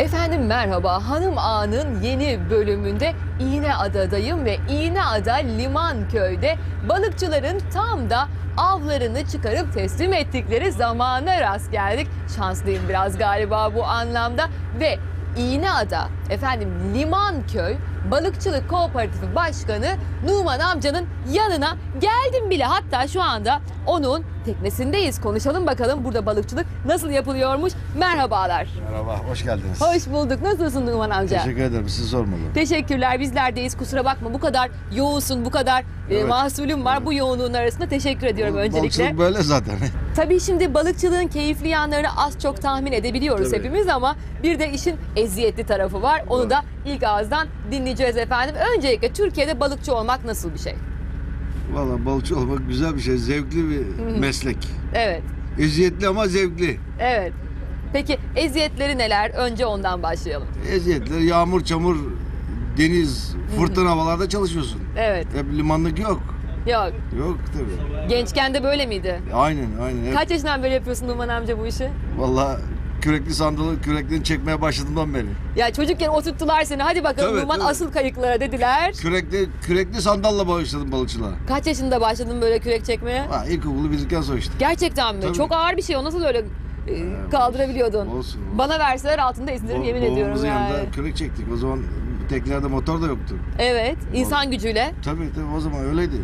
Efendim merhaba. Hanım Ağa'nın yeni bölümünde İğneada'dayım ve İğneada Liman Köy'de balıkçıların tam da avlarını çıkarıp teslim ettikleri zamana rast geldik. Şanslıyım biraz galiba bu anlamda ve İğneada efendim Liman Köy Balıkçılık Kooperatifi Başkanı Numan amcanın yanına geldim bile. Hatta şu anda onun teknesindeyiz. Konuşalım bakalım burada balıkçılık nasıl yapılıyormuş. Merhabalar. Merhaba, hoş geldiniz. Hoş bulduk. Nasılsın Numan amca? Teşekkür ederim, sizi sormalı. Teşekkürler. Bizlerdeyiz. Kusura bakma. Bu kadar yoğunsun, bu kadar e, Evet. mahsulüm var. Bu yoğunluğun arasında teşekkür ediyorum öncelikle. Balıkçılık böyle zaten. Tabii şimdi balıkçılığın keyifli yanlarını az çok tahmin edebiliyoruz Tabii. hepimiz ama bir de işin eziyetli tarafı var. Onu Doğru. da ilk ağızdan dinleyeceğiz efendim. Öncelikle Türkiye'de balıkçı olmak nasıl bir şey? Valla balıkçı olmak güzel bir şey, zevkli bir meslek. Evet. Eziyetli ama zevkli. Evet. Peki eziyetleri neler? Önce ondan başlayalım. Eziyetler, yağmur, çamur, deniz, fırtına havalarda çalışıyorsun. Evet. Hep limanlık yok. Yok. Yok tabii. Gençken de böyle miydi? Aynen, aynen. Hep, Kaç yaşından beri yapıyorsun Numan amca bu işi? Valla kürekli sandalı, küreklerini çekmeye başladığımdan beri. Ya çocukken oturttular seni. Hadi bakalım Tabii, Numan tabii. asıl kayıklara dediler. Kürekli, kürekli sandalla başladım balıkçılığa. Kaç yaşında başladın böyle kürek çekmeye? Ha, ilkokulu bitirdikten sonra işte. Gerçekten mi? Tabii. Çok ağır bir şey. O nasıl öyle e, kaldırabiliyordun? Olsun, olsun. Bana verseler altında ezilirim Ba- yemin ediyorum babamızın yani. yanında kürek çektik. O zaman teknelerde motor da yoktu. Evet, insan gücüyle. Tabii tabii o zaman öyleydi.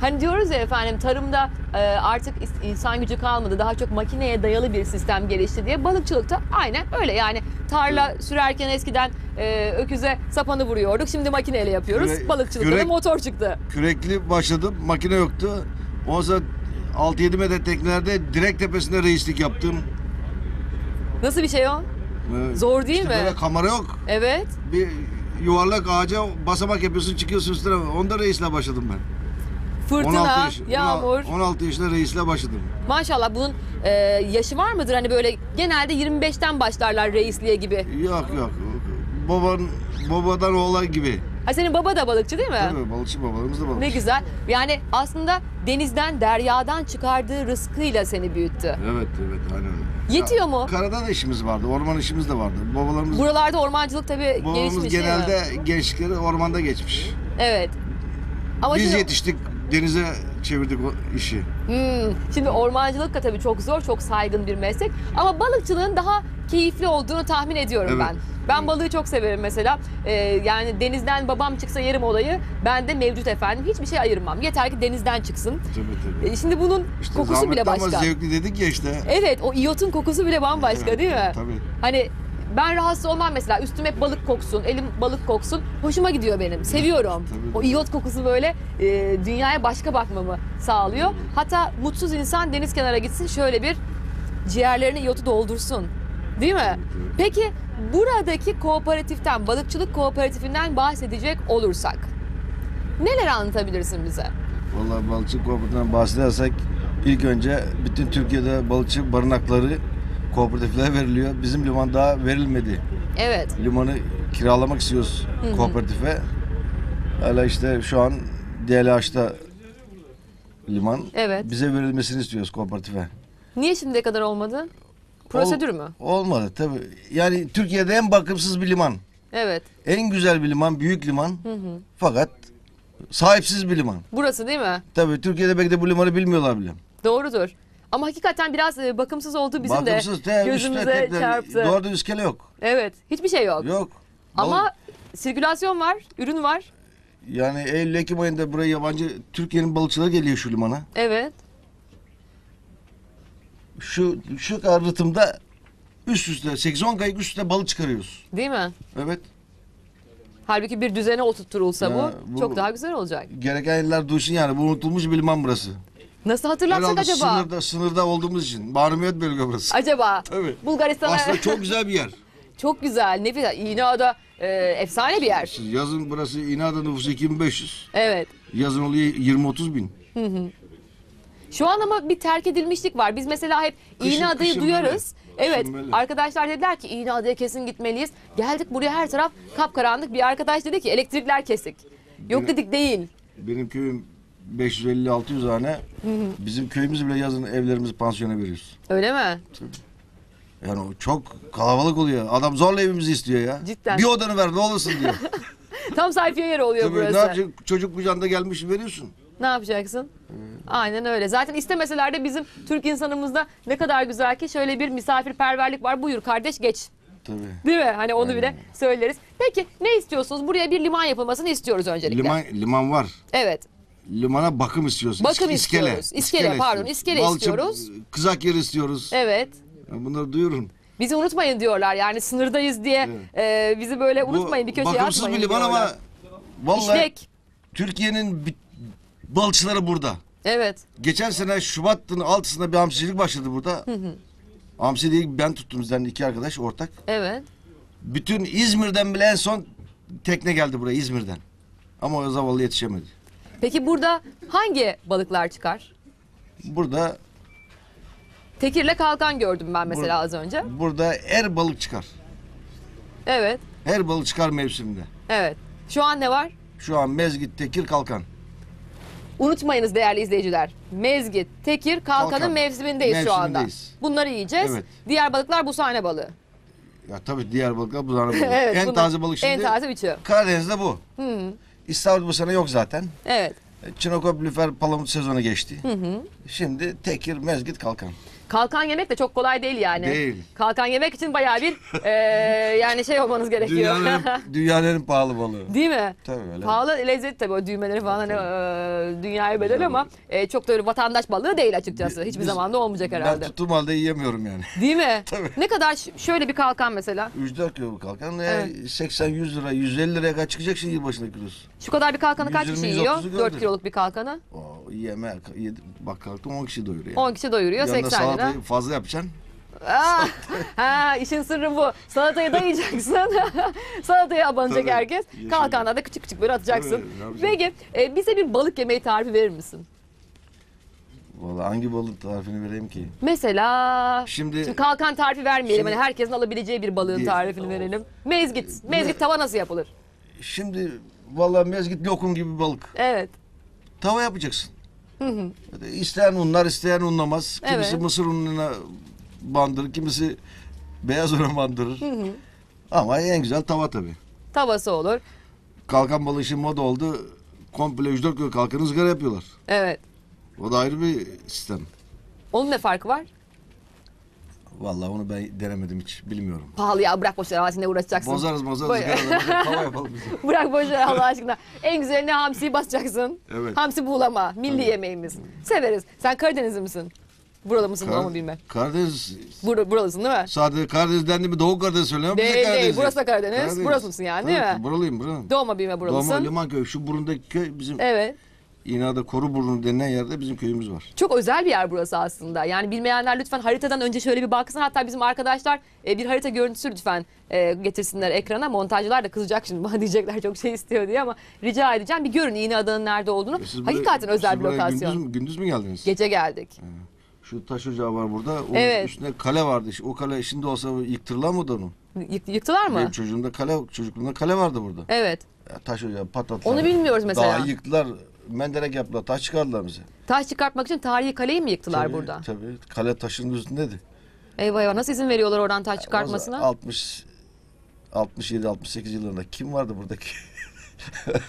Hani diyoruz ya efendim tarımda e, artık insan gücü kalmadı. Daha çok makineye dayalı bir sistem gelişti diye. Balıkçılıkta aynen öyle. Yani tarla sürerken eskiden e, öküze sapanı vuruyorduk. Şimdi makineyle yapıyoruz. Küre- Balıkçılıkta da kürek- motor çıktı. Kürekli başladım, makine yoktu. O zaman 6-7 metre teknelerde direkt tepesinde reislik yaptım. Nasıl bir şey o? Ee, Zor değil işte mi? Böyle kamera yok. Evet. Bir yuvarlak ağaca basamak yapıyorsun çıkıyorsun üstüne. Onda reisle başladım ben. Fırtına, yaş- yağmur. 16 yaşında reisle başladım. Maşallah bunun e, yaşı var mıdır? Hani böyle genelde 25'ten başlarlar reisliğe gibi. Yok yok. Baban, babadan oğlan gibi. Ha senin baba da balıkçı değil mi? Tabii balıkçı babalarımız da balıkçı. Ne güzel. Yani aslında denizden, deryadan çıkardığı rızkıyla seni büyüttü. Evet evet aynen öyle. Yetiyor Ya, mu? Karada da işimiz vardı, orman işimiz de vardı. Babalarımız, Buralarda ormancılık tabii babamız gelişmiş mi? genelde gençlikleri ormanda geçmiş. Evet. Ama Biz şimdi, yetiştik, denize çevirdik o işi. Hmm, şimdi ormancılık da tabii çok zor, çok saygın bir meslek. Ama balıkçılığın daha keyifli olduğunu tahmin ediyorum Evet. ben. Ben balığı çok severim mesela. Ee, yani denizden babam çıksa yerim olayı. Ben de mevcut efendim. Hiçbir şey ayırmam. Yeter ki denizden çıksın. Tabii tabii. Ee, şimdi bunun İşte kokusu zahmetli bile başka. Ama zevkli dedik ya işte. Evet o iyotun kokusu bile bambaşka Evet, değil mi? Tabii. Hani ben rahatsız olmam mesela üstüm hep balık koksun, elim balık koksun. Hoşuma gidiyor benim. Seviyorum. O iyot kokusu böyle e, dünyaya başka bakmamı sağlıyor. Hatta mutsuz insan deniz kenara gitsin şöyle bir ciğerlerini iyotu doldursun. Değil mi? Peki buradaki kooperatiften, balıkçılık kooperatifinden bahsedecek olursak neler anlatabilirsin bize? Vallahi balıkçı kooperatifinden bahsedersek ilk önce bütün Türkiye'de balıkçı barınakları kooperatiflere veriliyor. Bizim liman daha verilmedi. Evet. Limanı kiralamak istiyoruz hı. kooperatife. Hala işte şu an DLH'da liman. Evet. Bize verilmesini istiyoruz kooperatife. Niye şimdiye kadar olmadı? Prosedür mü? Olmadı tabii. Yani Türkiye'de en bakımsız bir liman. Evet. En güzel bir liman, büyük liman. Fakat sahipsiz bir liman. Burası değil mi? Tabii Türkiye'de belki de bu limanı bilmiyorlar bile. Doğrudur. Ama hakikaten biraz e, bakımsız olduğu bizim Bakımsız, de te- gözümüze üstüne tekrar- çarptı. Doğru düz iskele yok. Evet. Hiçbir şey yok. Yok. Ama sirkülasyon var, ürün var. yani Eylül Ekim ayında buraya yabancı Türkiye'nin balıkçıları geliyor şu limana. Evet. Şu şu kadar rıtımda üst üste 8-10 kayık üst üste balık çıkarıyoruz. Değil mi? Evet. Halbuki bir düzene oturtulsa Ya, bu, bu- çok daha güzel olacak. Gereken yerler duysun yani. Bu unutulmuş bir liman burası. Nasıl hatırlatsak Herhalde acaba? sınırda, sınırda olduğumuz için. Mahrumiyet bölge burası. Acaba Tabii. Bulgaristan'a Aslında çok güzel bir yer. çok güzel. Nefis. İğneada e, efsane bir yer. Siz Yazın burası İnada nüfusu 2500. Evet. Yazın oluyor 20-30 bin. Şu an ama bir terk edilmişlik var. Biz mesela hep Kışın- İğneada'yı kışın duyarız. böyle. Evet. Kışın böyle. Arkadaşlar dediler ki İğneada'ya kesin gitmeliyiz. Geldik buraya her taraf kapkaranlık. Bir arkadaş dedi ki elektrikler kesik. Yok dedik değil. Benim köyüm 550-600 hane. Bizim köyümüz bile yazın evlerimizi pansiyona veriyoruz. Öyle mi? Yani o çok kalabalık oluyor. Adam zorla evimizi istiyor ya. Cidden. Bir odanı ver ne olursun diyor. Tam sayfiye yeri oluyor Tabii, burası. ne yapacak? Çocuk kucağında gelmiş veriyorsun. Ne yapacaksın? Aynen öyle. Zaten istemeseler de bizim Türk insanımızda ne kadar güzel ki şöyle bir misafirperverlik var. Buyur kardeş geç. Tabii. Değil mi? Hani onu bile söyleriz. Peki ne istiyorsunuz? Buraya bir liman yapılmasını istiyoruz öncelikle. Liman, liman var. Evet. Limana bakım istiyorsun. Bakım İs- istiyoruz. İskele, pardon, iskele istiyoruz. Kızak yer istiyoruz. Evet. Ya Bunları duyurun. Bizi unutmayın diyorlar. Yani sınırdayız diye e, bizi böyle unutmayın bir köşeye bakımsız atmayın bir liman diyorlar. ama vallahi İşlek. Türkiye'nin bi- balıkçıları burada. Evet. Geçen sene Şubat'ın altısında bir hamsicilik başladı burada. Hamsiliği ben tuttum bizden iki arkadaş ortak. Evet. Bütün İzmir'den bile en son tekne geldi buraya İzmir'den. Ama o zavallı yetişemedi. Peki burada hangi balıklar çıkar? Burada Tekirle kalkan gördüm ben mesela az önce. burada her balık çıkar. Evet. Her balık çıkar mevsiminde. Evet. Şu an ne var? Şu an mezgit, tekir, kalkan. Unutmayınız değerli izleyiciler. Mezgit, tekir, kalkanın Kalkan. mevsimindeyiz, şu anda. Mevsimindeyiz. Bunları yiyeceğiz. Evet. Diğer balıklar bu sahne balığı. Ya tabii diğer balıklar bu tane balık. evet. en bunlar- taze balık şimdi En taze üçü. Karadeniz'de bu. İstavrit bu sene yok zaten. Evet. Çinokop, lüfer, palamut sezonu geçti. Şimdi tekir, mezgit, kalkan. Kalkan yemek de çok kolay değil yani. Değil. Kalkan yemek için bayağı bir eee, yani şey olmanız gerekiyor. Dünyanın, dünyanın en pahalı balığı. Değil mi? Tabii öyle. Pahalı lezzet tabii o düğmeleri falan hani eee, dünyaya bedel ama eee, çok da öyle vatandaş balığı değil açıkçası. Hiçbir Biz- zaman da olmayacak Ben herhalde. tuttuğum halde yiyemiyorum yani. Değil mi? Tabii. Ne kadar ş- şöyle bir kalkan mesela? 3-4 kilo bu kalkan. E, Evet. 80-100 lira, 150 liraya kadar çıkacak şimdi yılbaşında kilosu. Şu kadar bir kalkanı kaç kişi 120, yiyor? 130'u 4 gördüm. kiloluk bir kalkanı. O yeme, yedi, bak kalktım 10 kişi doyuruyor. 10 kişi doyuruyor Yanında 80 lira. fazla yapacaksın. Ah, ha, işin sırrı bu. Salatayı dayayacaksın. Salataya abanacak Tabii, herkes. yeşil. Kalkanla da küçük küçük böyle atacaksın. Tabii? Peki e, bize bir balık yemeği tarifi verir misin? Vallahi hangi balık tarifini vereyim ki? Mesela Şimdi, Şimdi kalkan tarifi vermeyelim. Şimdi- hani herkesin alabileceği bir balığın Değil. tarifini verelim. Mezgit. Mezgit tava nasıl yapılır? şimdi vallahi mezgit lokum gibi bir balık. Evet. Tava yapacaksın. İsteyen unlar, isteyen unlamaz. Kimisi Evet. mısır ununa bandırır, kimisi beyaz una bandırır. Ama en güzel tava tabii. Tavası olur. Kalkan balığı şimdi moda oldu. Komple 3-4 kilo kalkan ızgara yapıyorlar. Evet. O da ayrı bir sistem. Onun ne farkı var? Vallahi onu ben denemedim hiç bilmiyorum. Pahalı ya bırak boş ver ama şimdi uğraşacaksın. Bozarız bozarız Boy- ızgaraları. Tava yapalım biz. Bırak boş ver Allah aşkına. En güzeline hamsiyi basacaksın. Evet. Hamsi buğulama. Milli yemeğimiz. Severiz. Sen Karadenizli misin? Buralı mısın Kar- bilmem. Karadeniz Bur buralısın değil mi? sadece Karadeniz dendi mi Doğu Karadeniz söylüyorum. Değil, değil. Burası da Karadeniz. Burası mısın yani, değil mi? Buralıyım buranın. Doğma büyüme buralısın. Doğma Limanköy. Şu burundaki köy bizim Evet. İna'da Koruburnu denilen yerde bizim köyümüz var. Çok özel bir yer burası aslında. Yani bilmeyenler lütfen haritadan önce şöyle bir baksın. Hatta bizim arkadaşlar e, bir harita görüntüsü lütfen e, getirsinler ekrana. Montajcılar da kızacak şimdi bana diyecekler çok şey istiyor diye ama rica edeceğim bir görün İğne Ada'nın nerede olduğunu. E Siz buraya- Hakikaten özel siz bir lokasyon. Gündüz, mü- gündüz mü geldiniz? Gece geldik. Şu taş ocağı var burada. Onun Evet. üstünde kale vardı. O kale şimdi olsa yıktırılar mı onu? Yık- yıktılar mı? Benim çocuğumda kale, çocukluğumda kale vardı burada. Evet. Taş ocağı patlattılar. Onu bilmiyoruz mesela. Daha yıktılar. Menderek yaptılar. Taş çıkardılar bize. Taş çıkartmak için tarihi kaleyi mi yıktılar Tabii, burada? Tabii. Kale taşın üstündeydi. Eyvah eyvah nasıl izin veriyorlar oradan taş çıkartmasına? 60 67 68 yıllarında kim vardı buradaki?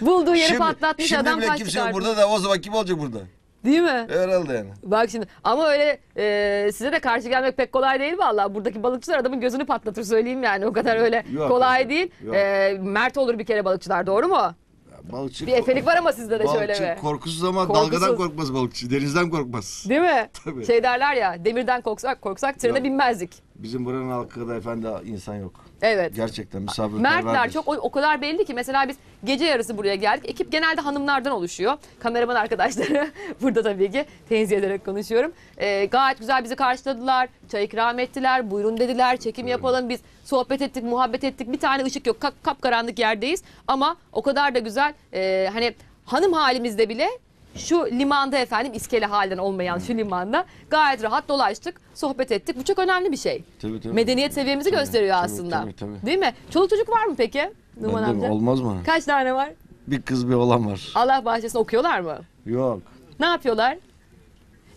Bulduğu yeri patlatmış şimdi adam bile taş kimse yok çıkartmış. burada da o zaman kim olacak burada? Değil mi? Herhalde yani. Bak şimdi ama öyle e, size de karşı gelmek pek kolay değil vallahi. Buradaki balıkçılar adamın gözünü patlatır söyleyeyim yani. O kadar öyle Yok, kolay yok, değil. yok. E, mert olur bir kere balıkçılar doğru mu? Ya Balıkçı, Bir efelik var ama sizde de şöyle balıkçı be. korkusuz ama Korkusuz. dalgadan korkmaz balıkçı. Denizden korkmaz. Değil mi? Tabii. Şey derler ya demirden korksak korksak trene Yok. binmezdik. Bizim buranın halkı da efendi insan yok. Evet. Gerçekten misafirperverdir. Mertler çok o, o kadar belli ki mesela biz gece yarısı buraya geldik. Ekip genelde hanımlardan oluşuyor. Kameraman arkadaşları burada tabii ki tenzih ederek konuşuyorum. Ee, gayet güzel bizi karşıladılar. Çay ikram ettiler. Buyurun dediler. Çekim yapalım. Biz sohbet ettik, muhabbet ettik. Bir tane ışık yok. Kap, kapkaranlık yerdeyiz. Ama o kadar da güzel. e, hani hanım halimizde bile şu limanda efendim iskele halden olmayan şu limanda gayet rahat dolaştık, sohbet ettik. Bu çok önemli bir şey. Tabii, tabii. Medeniyet seviyemizi Tabii, gösteriyor tabii, aslında. tabii, tabii. Değil mi? Çoluk çocuk var mı peki? Numan Bende amca. olmaz mı? Kaç tane var? Bir kız bir oğlan var. Allah bahçesinde okuyorlar mı? Yok. Ne yapıyorlar?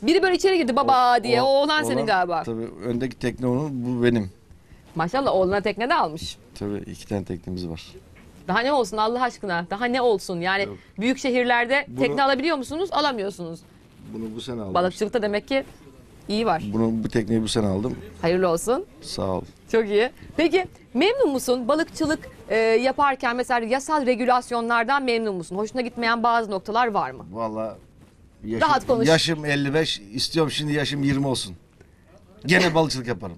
Biri böyle içeri girdi baba diye. O, oğlan senin galiba. Tabii öndeki tekne onun, bu benim. Maşallah oğluna tekne de almış. Tabii iki tane teknemiz var. Daha ne olsun Allah aşkına? Daha ne olsun? Yani Yok. büyük şehirlerde Bunu- tekne alabiliyor musunuz? Alamıyorsunuz. Bunu bu sene aldım. Balıkçılıkta demek ki iyi var. Bunu bu tekneyi bu sene aldım. Hayırlı olsun. Sağ ol. Çok iyi. Peki memnun musun? Balıkçılık e, yaparken mesela yasal regülasyonlardan memnun musun? Hoşuna gitmeyen bazı noktalar var mı? Vallahi yaşım, Rahat konuş. yaşım 55, istiyorum şimdi yaşım 20 olsun. Gene balıkçılık yaparım.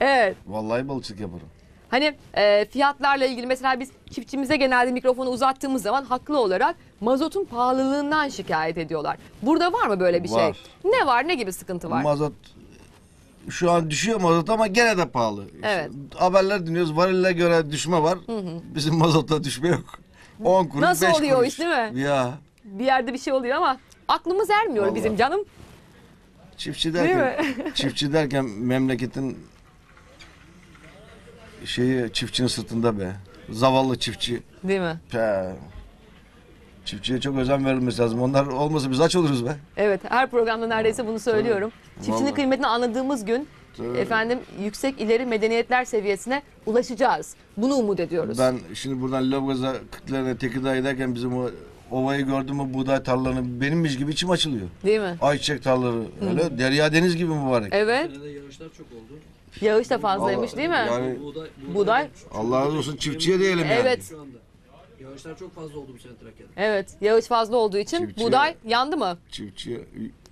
Evet. Vallahi balıkçılık yaparım. Hani e, fiyatlarla ilgili mesela biz çiftçimize genelde mikrofonu uzattığımız zaman haklı olarak mazotun pahalılığından şikayet ediyorlar. Burada var mı böyle bir Var. şey? Ne var? Ne gibi sıkıntı var? Mazot şu an düşüyor mazot ama gene de pahalı. Evet. Haberler dinliyoruz. Varille göre düşme var. Bizim mazotta düşme yok. 10 kuruş, Nasıl 5 oluyor kuruş. iş, değil mi? Ya. bir yerde bir şey oluyor ama aklımız ermiyor Vallahi. bizim canım. Çiftçi derken, çiftçi derken memleketin şeyi çiftçinin sırtında be. Zavallı çiftçi. Değil mi? Pe. Çiftçiye çok özen verilmesi lazım. Onlar olmasa biz aç oluruz be. Evet her programda neredeyse bunu söylüyorum. Çiftçinin Vallahi. kıymetini anladığımız gün Tabii. efendim yüksek ileri medeniyetler seviyesine ulaşacağız. Bunu umut ediyoruz. Ben şimdi buradan Lobgaz'a, Kırklareli'ne, Tekirdağ'a giderken bizim o ovayı gördüm mü buğday tarlalarını benimmiş gibi içim açılıyor. Değil mi? Ayçiçek tarlaları öyle derya deniz gibi mübarek. Evet. Senede yağışlar çok oldu. Yağış da fazlaymış değil mi? Yani Buğday, Buğday. Allah razı olsun çiftçiye diyelim yani. Evet. Şu anda. Yağışlar çok fazla oldu bu sene Trakya'da. Evet. Yağış fazla olduğu için Çiftçi- buğday yandı mı? Çiftçi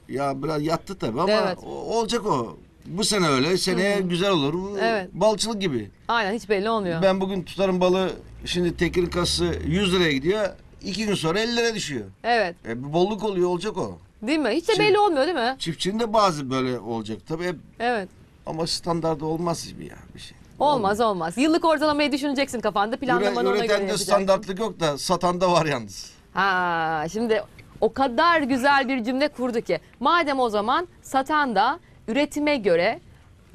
ya biraz yattı tabii ama Evet. o- olacak o. Bu sene öyle, seneye güzel olur. Bu Evet. Balçılık gibi. Aynen hiç belli olmuyor. Ben bugün tutarım balığı, şimdi tekirin kası 100 liraya gidiyor. İki gün sonra 50 liraya düşüyor. Evet. E, bir bolluk oluyor, olacak o. Değil mi? Hiç de Şimdi- belli olmuyor değil mi? Çiftçinin de bazı böyle olacak tabii. hep- Evet. ama standardı olmaz gibi ya bir şey. Olmaz olmaz. Yıllık ortalamayı düşüneceksin kafanda. Planlamanı ona göre Üreten de yapacaksın. standartlık yok da satan da var yalnız. Ha, şimdi o kadar güzel bir cümle kurdu ki. Madem o zaman satan da üretime göre,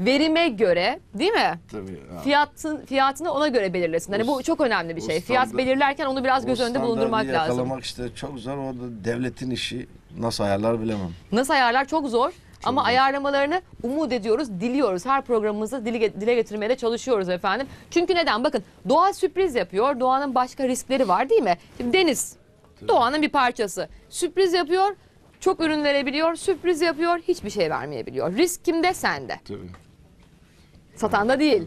verime göre değil mi? Tabii. ya. Fiyatın fiyatını ona göre belirlesin. Hani O- bu çok önemli bir o şey. Fiyat standart- belirlerken onu biraz O göz önünde bulundurmak standardı lazım. Yakalamak işte çok zor. Orada devletin işi nasıl ayarlar bilemem. Nasıl ayarlar çok zor. Ama ayarlamalarını umut ediyoruz, diliyoruz. Her programımızda dile, dile getirmeye de çalışıyoruz efendim. Çünkü neden? Bakın doğa sürpriz yapıyor. Doğanın başka riskleri var değil mi? Şimdi deniz doğanın bir parçası. Sürpriz yapıyor, çok ürün verebiliyor. Sürpriz yapıyor, hiçbir şey vermeyebiliyor. Risk kimde? Sende. Tabii. Satanda değil.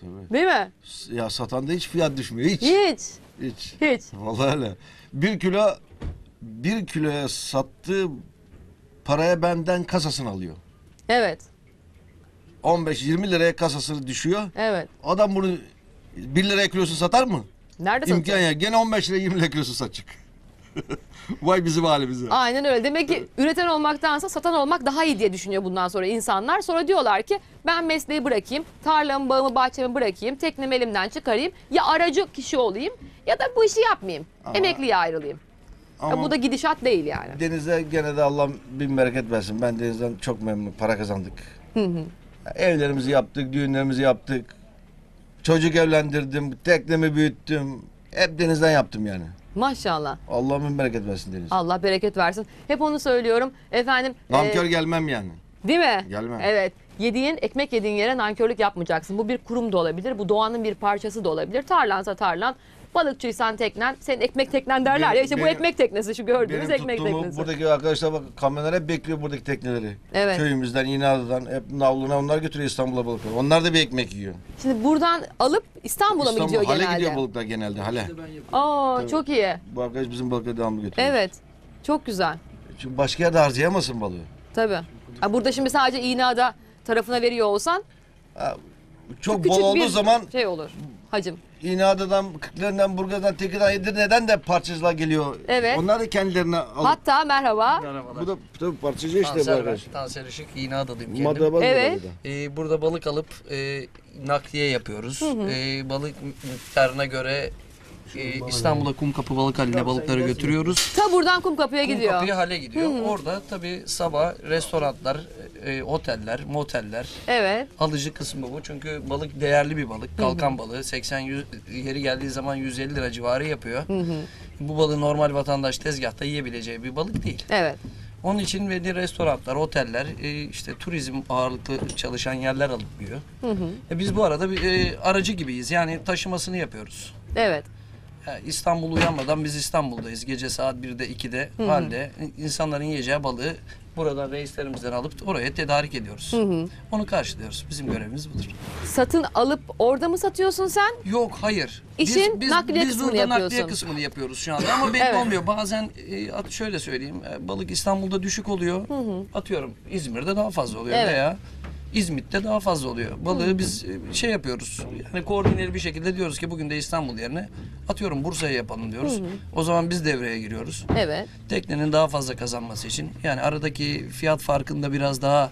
tabii. Değil mi? Ya satanda hiç fiyat düşmüyor. Hiç. Hiç. Hiç. Hiç. Vallahi öyle. Bir kilo bir kiloya sattığı paraya benden kasasını alıyor. Evet. 15-20 liraya kasası düşüyor. Evet. Adam bunu 1 liraya kilosu satar mı? Nerede İmkan satıyor? ya. Gene 15 liraya 20 liraya kilosu satacak. Vay bizim halimize. Aynen öyle. Demek ki üreten olmaktansa satan olmak daha iyi diye düşünüyor bundan sonra insanlar. Sonra diyorlar ki ben mesleği bırakayım, tarlamı, bağımı, bahçemi bırakayım, teknemi elimden çıkarayım. Ya aracı kişi olayım ya da bu işi yapmayayım. Ama- Emekliye ayrılayım. Ya Ama bu da gidişat değil yani. denize gene de Allah bin bereket versin. Ben denizden çok memnunum. Para kazandık. Evlerimizi yaptık, düğünlerimizi yaptık. Çocuk evlendirdim, teknemi büyüttüm. Hep denizden yaptım yani. Maşallah. Allah bin bereket versin deniz. Allah bereket versin. Hep onu söylüyorum. Efendim. Nankör e, gelmem yani. Değil mi? Gelmem. Evet. Yediğin, ekmek yediğin yere nankörlük yapmayacaksın. Bu bir kurum da olabilir. Bu doğanın bir parçası da olabilir. Tarlansa tarlan. Balıkçıysan teknen. Senin ekmek teknen derler ya. Benim- İşte bu benim- ekmek teknesi. Şu gördüğünüz Benim ekmek tuttuğumu teknesi. buradaki arkadaşlar bak kamyonlar hep bekliyor buradaki tekneleri. Evet. Köyümüzden, İnada'dan hep navluna onlar götürüyor İstanbul'a balıklar. Onlar da bir ekmek yiyor. Şimdi buradan alıp İstanbul'a mı İstanbul, gidiyor hale genelde? gidiyor balıklar genelde hale. Aa Tabii. çok iyi. Bu arkadaş bizim balıkları devamlı götürüyor. Evet. Çok güzel. Çünkü başka yerde harcayamasın balığı. Tabii. Ha, burada şimdi sadece İğneada tarafına veriyor olsan Ha, çok küçük bol olduğu zaman şey olur. Hacım. İnada'dan, Kırklareli'den, Burgaz'dan, Tekirdağ, Edirne'den de parçacılar geliyor. Evet. Onlar da kendilerine alıp. Hatta merhaba. Merhabalar. Bu da tabii parçacı işte bu Tanser ben. arkadaş. Tanser Işık. İğneada'dayım kendim. Madrabaz Evet. evet. Ee, burada balık alıp e, nakliye yapıyoruz. Ee, balık miktarına göre e, İstanbul'a Kumkapı Balık Hali'ne balıkları götürüyoruz. Ta buradan Kumkapı'ya gidiyor. Kumkapı'ya hale gidiyor. Orada tabii sabah restoranlar, e, oteller, moteller, Evet. alıcı kısmı bu. Çünkü balık değerli bir balık. Kalkan balığı 80 100 yeri geldiği zaman 150 lira civarı yapıyor. Bu balığı normal vatandaş tezgahta yiyebileceği bir balık değil. Evet. Onun için belli restoranlar, oteller, e, işte turizm ağırlıklı çalışan yerler alınıyor. E, biz bu arada bir e, aracı gibiyiz. Yani taşımasını yapıyoruz. Evet. İstanbul uyanmadan biz İstanbul'dayız. Gece saat 1'de 2'de halde insanların yiyeceği balığı buradan reislerimizden alıp oraya tedarik ediyoruz. Onu karşılıyoruz. Bizim görevimiz budur. Satın alıp orada mı satıyorsun sen? Yok hayır. İşin nakliye biz kısmını burada nakliye yapıyorsun. kısmını yapıyoruz şu anda ama belli Evet. olmuyor. Bazen e, at- şöyle söyleyeyim e, balık İstanbul'da düşük oluyor. Atıyorum İzmir'de daha fazla oluyor Evet. veya İzmit'te daha fazla oluyor. Balığı biz e, şey yapıyoruz. Yani koordineli bir şekilde diyoruz ki bugün de İstanbul yerine atıyorum Bursa'ya yapalım diyoruz. O zaman biz devreye giriyoruz. Evet. Teknenin daha fazla kazanması için yani aradaki fiyat farkında biraz daha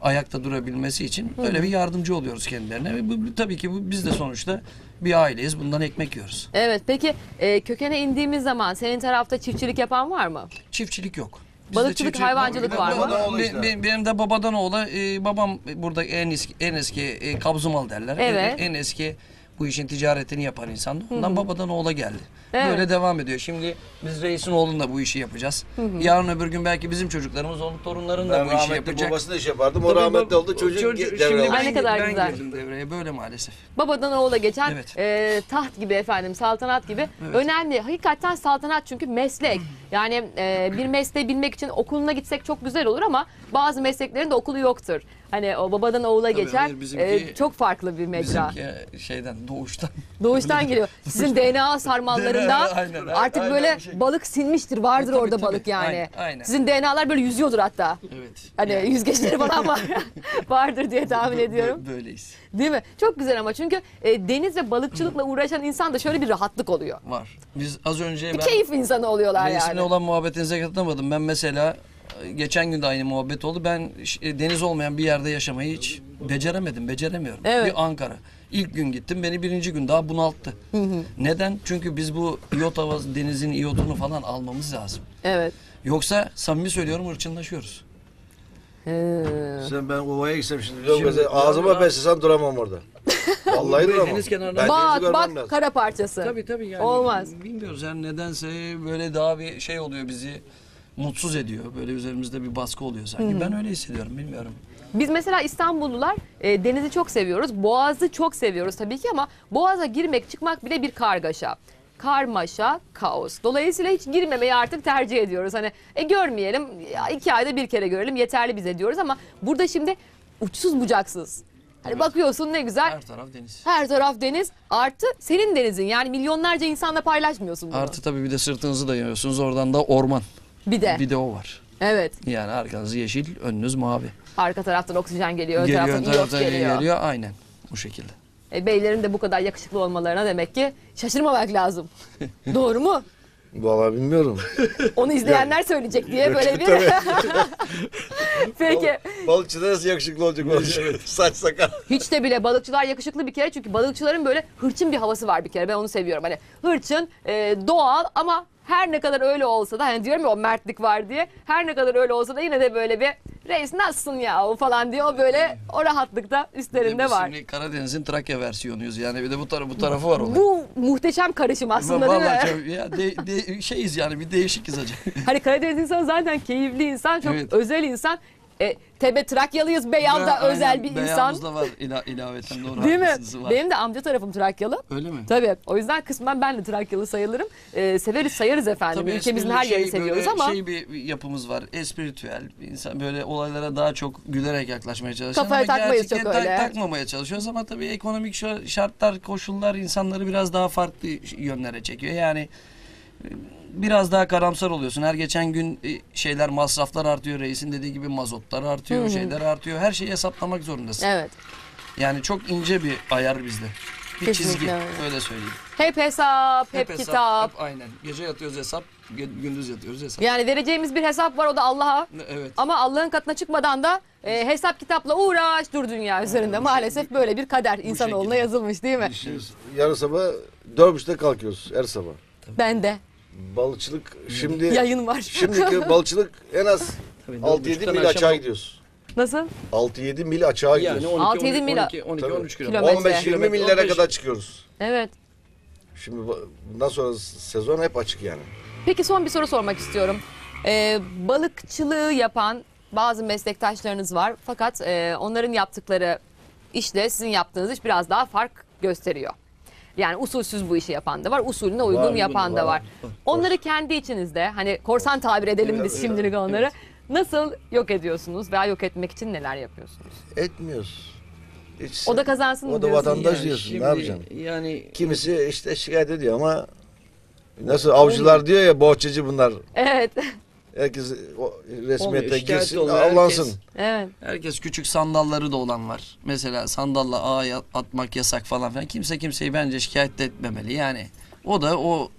ayakta durabilmesi için böyle bir yardımcı oluyoruz kendilerine ve bu, bu- tabii ki bu, biz de sonuçta bir aileyiz. Bundan ekmek yiyoruz. Evet. Peki e, kökene indiğimiz zaman senin tarafta çiftçilik yapan var mı? Çiftçilik yok. Bizde Balıkçılık, çiftçilik- hayvancılık var mı? Babadan oğlu Be- işte. be- benim de babadan oğla e, babam burada en eski en eski e, kabzumal derler. Evet. En, en eski bu işin ticaretini yapan insan. Ondan babadan oğula geldi. Evet. Böyle devam ediyor. Şimdi biz reisin oğlunla bu işi yapacağız. Yarın öbür gün belki bizim çocuklarımız onun torunların da Ben bu işi yapacak. babasını iş yapardım. O Tabii rahmetli oldu. Çocuk, Çocuk- çocuk şimdi. Ay, ne kadar ben güzel. girdim devreye böyle maalesef. Babadan oğula geçen Evet. e, taht gibi efendim, saltanat gibi. Önemli. Hakikaten saltanat çünkü meslek. Yani e, bir mesleği bilmek için okuluna gitsek çok güzel olur ama bazı mesleklerin de okulu yoktur. Hani o babadan oğula Tabii, geçen hayır, bizimki- e, çok farklı bir mecra. Bizimki şeyden doğuştan. Doğuştan geliyor. Sizin DNA sarmallarında Aynen, artık aynen böyle şey. balık sinmiştir. Vardır Tabii, orada tabii. balık yani. Aynen, aynen. Sizin DNA'lar böyle yüzüyordur hatta. Evet. Hani yüzgeçleri falan var. vardır diye tahmin ediyorum. Böyleyiz. Değil mi? Çok güzel ama çünkü e, deniz ve balıkçılıkla uğraşan insanda şöyle bir rahatlık oluyor. Var. Biz az önce Bir ben keyif insanı oluyorlar yani. olan muhabbetinize katılamadım. Ben mesela e, geçen gün de aynı muhabbet oldu. Ben e, deniz olmayan bir yerde yaşamayı hiç beceremedim, beceremiyorum. Evet. Bir Ankara. İlk gün gittim beni birinci gün daha bunalttı. Neden? Çünkü biz bu iyot havası, denizin iyotunu falan almamız lazım. Evet. Yoksa samimi söylüyorum hırçınlaşıyoruz. Ee, Sen ben ovaya gitsem şimdi. Şimdi- Şimdi, ağzıma beslesen duramam orada. Vallahi duramam. deniz kenarında- Ben bak bak lazım. kara parçası. Tabii tabii yani. Olmaz. Bilmiyoruz yani nedense böyle daha bir şey oluyor bizi mutsuz ediyor. Böyle üzerimizde bir baskı oluyor sanki. Ben öyle hissediyorum bilmiyorum. Biz mesela İstanbullular e, denizi çok seviyoruz. Boğazı çok seviyoruz tabii ki ama Boğaz'a girmek çıkmak bile bir kargaşa. Karmaşa, kaos. Dolayısıyla hiç girmemeyi artık tercih ediyoruz. Hani e, görmeyelim, iki ayda bir kere görelim yeterli bize diyoruz ama burada şimdi uçsuz bucaksız. Hani bakıyorsun ne güzel. Her taraf deniz. Her taraf deniz artı senin denizin yani milyonlarca insanla paylaşmıyorsun bunu. Artı tabii bir de sırtınızı dayanıyorsunuz. Oradan da orman. Bir de. Bir de o var. Evet. Yani arkanız yeşil, önünüz mavi. Arka taraftan oksijen geliyor, ön Geliyor, ön taraftan taraftan geliyor. geliyor. Aynen. Bu şekilde. E, beylerin de bu kadar yakışıklı olmalarına demek ki şaşırmamak lazım. Doğru mu? Vallahi bilmiyorum. Onu izleyenler söyleyecek diye böyle bir... Peki. Balıkçı da nasıl yakışıklı olacak olacak. Saç sakal. Hiç de bile balıkçılar yakışıklı bir kere çünkü balıkçıların böyle hırçın bir havası var bir kere. Ben onu seviyorum. Hani hırçın, e, doğal ama her ne kadar öyle olsa da hani diyorum ya o mertlik var diye. Her ne kadar öyle olsa da yine de böyle bir reis nasılsın ya o falan diye o böyle o rahatlıkta üstlerinde var. Şimdi Karadeniz'in Trakya versiyonuyuz. Yani bir de bu tarafı bu tarafı var onun. Bu muhteşem karışım aslında değil mi? Vallahi çok- ya de, de- şeyiz yani bir değişikiz acaba. Hani Karadeniz insanı zaten keyifli insan, çok Evet. özel insan. E, Tebe Trakyalıyız, Beyaz da Aynen, özel bir insan. Beyazımız da var ila, ilaveten doğru. Değil mi? var. Benim de amca tarafım Trakyalı. Öyle mi? Tabii. O yüzden kısmen ben de Trakyalı sayılırım. E, severiz, sayarız efendim. Tabii Ülkemizin her yerini şey, seviyoruz ama Şey bir yapımız var. Espiritüel. İnsan böyle olaylara daha çok gülerek yaklaşmaya çalışıyor. Kafaya takmayız çok gerçekten öyle. takmamaya çalışıyoruz ama tabii ekonomik şartlar, koşullar insanları biraz daha farklı yönlere çekiyor. Yani biraz daha karamsar oluyorsun. Her geçen gün e, şeyler masraflar artıyor. Reisin dediği gibi mazotlar artıyor, şeyler artıyor. Her şeyi hesaplamak zorundasın. evet. Yani çok ince bir ayar bizde. Bir Kesinlikle çizgi. öyle. Öyle söyleyeyim. Hep hesap, hep, hesap, kitap. hep aynen. Gece yatıyoruz hesap, gü- gündüz yatıyoruz hesap. Yani vereceğimiz bir hesap var o da Allah'a. Evet. Ama Allah'ın katına çıkmadan da e, hesap kitapla uğraş dur dünya üzerinde. Maalesef böyle bir kader insanoğluna şekilde. yazılmış değil mi? Yarın sabah dört buçukta kalkıyoruz her sabah. Ben de. Balıkçılık şimdi Yayın var. şimdiki balıkçılık en az Tabii, 6-7 buçuktan mil akşam- açığa gidiyoruz. Nasıl? 6-7 mil açığa Yani gidiyoruz. 12, 6-7 mil- 12, 12, Tabii. 13 Kilometre. kilometre. 15-20 millere 15. kadar çıkıyoruz. Evet. Şimdi bu- bundan sonra sezon hep açık yani. Peki son bir soru sormak istiyorum. Ee, balıkçılığı yapan bazı meslektaşlarınız var. Fakat e, onların yaptıkları işle sizin yaptığınız iş biraz daha fark gösteriyor. Yani usulsüz bu işi yapan da var, usulüne uygun Var, yapan da var. var. Onları kendi içinizde hani korsan tabir edelim biz şimdilik onları. Nasıl yok ediyorsunuz veya yok etmek için neler yapıyorsunuz? Etmiyoruz. Hiç- O da kazansın mı O da diyorsun? vatandaş Yani diyorsun. şimdi ne yapacaksın? Yani Kimisi işte şikayet ediyor ama nasıl avcılar diyor ya bohçacı bunlar. Evet, Herkes o Olmuyor, resmiyete şikayet girsin, oluyor, avlansın. herkes- evet. herkes küçük sandalları da olan var. Mesela sandalla ağa ya- atmak yasak falan filan. Kimse kimseyi bence şikayet de etmemeli. Yani o da o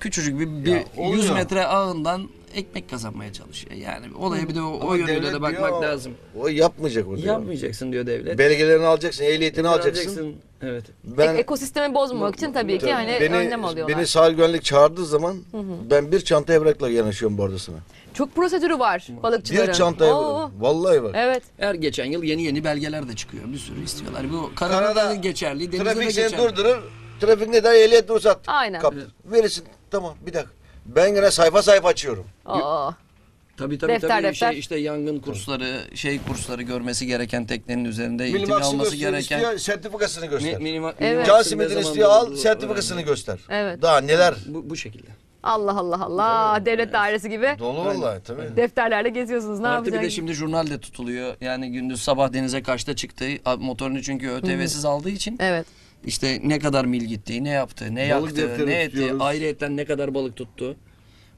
küçücük bir, bir Ya, oluyor. 100 metre ağından ekmek kazanmaya çalışıyor. Yani olaya bir de o, o Ama yönüyle devlet de bakmak diyor, lazım. O yapmayacak o diyor. Yapmayacaksın diyor devlet. Belgelerini alacaksın, ehliyetini alacaksın. Evet. Ben E- ekosistemi bozmamak için tabii ki hani beni, önlem alıyorlar. Beni sahil güvenlik çağırdığı zaman ben bir çanta evrakla yanaşıyorum bordosuna. Çok prosedürü var balıkçıların. Bir çanta evrak. Oo, Vallahi var. Evet. Her geçen yıl yeni yeni belgeler de çıkıyor. Bir sürü istiyorlar. Bu karada Karada da geçerli, denizde de Trafik seni geçerli. durdurur. Trafik ne der? Ehliyet ruhsat. Aynen. Kap. Verirsin. Tamam bir dakika. Ben yine sayfa sayfa açıyorum. Aa, Tabii tabii Defter, tabii defter. şey işte yangın kursları, şey kursları görmesi gereken teknenin üzerinde eğitim Minimaksını alması göster, gereken istiyor, sertifikasını göster. Mi- minima- Evet. minimaksim Can ne zaman istiyor al, sertifikasını önemli. göster. Evet. Daha neler? Bu, bu şekilde. Allah Allah Allah. Devlet dairesi gibi Dolu vallahi tabii. defterlerle geziyorsunuz. Ne Artı bir de yapacaksınız? şimdi jurnal de tutuluyor. Yani gündüz sabah denize kaçta çıktı. Motorunu çünkü ÖTV'siz aldığı için Evet. işte ne kadar mil gitti, ne yaptı, ne Balık yaktı, defteri ne etti, tutuyoruz. ayrıyetten ne kadar balık tuttu.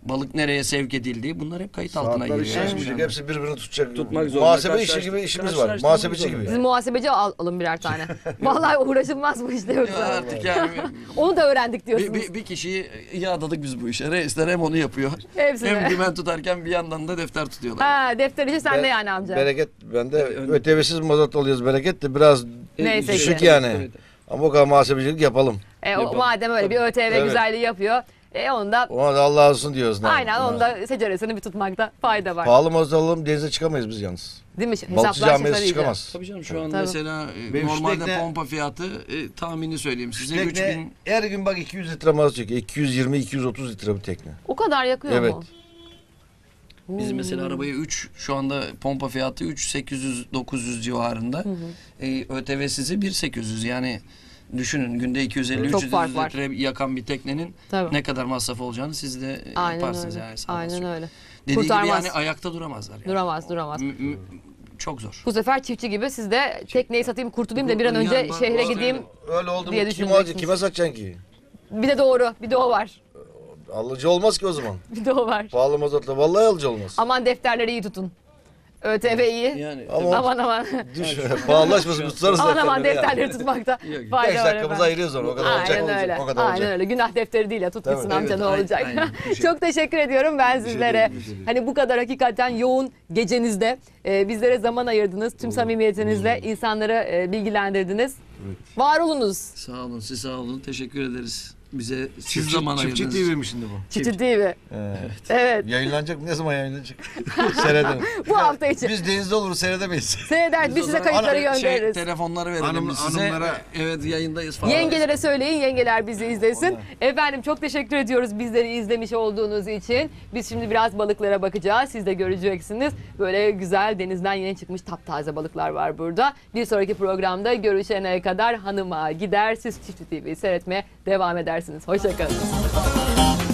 Balık nereye sevk edildi. Bunlar hep kayıt altına Saatler giriyor. işleşmiş. Yani. Hepsi birbirini tutacak. Tutmak zorunda. Muhasebe işi Karşılaş- gibi işimiz var. karşılaştırmak Muhasebeci zorunda. gibi. Sizin muhasebeci al, alın birer tane. Vallahi uğraşılmaz bu işte Ya yoksa. artık yani Onu da öğrendik bir, diyorsunuz. bir, bir kişiyi iyi adadık biz bu işe. Reisler hem onu yapıyor. Hepsini. Hem dümen tutarken bir yandan da defter tutuyorlar. Ha defter işi sende yani amca. Bereket bende ön- ötevesiz mazot alıyoruz bereket de biraz Neyse düşük ki. yani. Evet. Ama o kadar muhasebecilik yapalım. E, o, Yapalım. madem öyle bir ÖTV Evet. güzelliği yapıyor. E onu da Ona da Allah olsun diyoruz. ne aynen yapalım. onu da seceresini bir tutmakta fayda var. Pahalı mazot alalım denize çıkamayız biz yalnız. Değil mi? Balıkçı Hesaplar camiası şaşırtıcı. çıkamaz. Tabii canım şu an Tabii. mesela e, Benim normalde tekne- pompa fiyatı e, tahmini söyleyeyim size Tekne 3000 her gün bak 200 litre mazot çekiyor. 220-230 litre bir tekne. O kadar yakıyor Evet. mu? biz mesela arabayı 3 şu anda pompa fiyatı 3 800 900 civarında. E, ÖTV'sizi 1 800 yani düşünün günde 250 Çok 300 fark var. litre yakan bir teknenin Tabii. ne kadar masraf olacağını siz de e, Aynen yaparsınız öyle. yani. Aynen öyle. Dediği gibi Kurtarmaz. yani ayakta duramazlar yani. Duramaz duramaz. M- m- çok zor. Bu sefer çiftçi gibi siz de tekneyi satayım kurtulayım da bir an önce bak- şehre gideyim. Öyle oldu diye mu kim düşüneceksiniz. alacak? Kime satacaksın ki? Bir de doğru. Bir de o var. Alıcı olmaz ki o zaman. Bir de o var. Pahalı mazotla vallahi alıcı olmaz. Aman defterleri iyi tutun. ÖTV iyi. Yani Ama- Aman aman. Düşün. Pahalılaşmasın. Tutarız aman aman defterleri tutmakta fayda Beş var dakikamızı efendim. ayırıyoruz ona. O kadar olacak. Aynen öyle. O kadar Aynen olacak. öyle. Günah defteri değil ya. Tut Tabii. gitsin amca ne aynen, olacak. aynen. Şey. Çok teşekkür ediyorum ben sizlere. değil, bir şey değil. Hani bu kadar hakikaten yoğun gecenizde e, bizlere zaman ayırdınız. Tüm samimiyetinizle insanları e, bilgilendirdiniz. Var olunuz. Sağ olun, siz sağ olun. Teşekkür ederiz. Bize siz Çiftçi, zaman çiftçi ayırdınız. TV mi şimdi bu? Çiçi TV. Evet. Evet. Yayınlanacak mı? Ne zaman yayınlanacak? Seyredelim. Bu hafta için. Biz denizde oluruz seyredemeyiz. Seyreder biz size kayıtları Ana- şey, göndeririz. telefonları verelim Hanım- biz size. hanımlara- Evet yayındayız falan. Yengelere söyleyin, yengeler bizi izlesin. Efendim çok teşekkür ediyoruz bizleri izlemiş olduğunuz için. Biz şimdi biraz balıklara bakacağız. Siz de göreceksiniz. Böyle güzel denizden yeni çıkmış taptaze balıklar var burada. Bir sonraki programda görüşene kadar hanıma gider. Siz Çiftçi TV'yi seyretmeye devam edersiniz. Geistesreisenden. Heuchelgeist.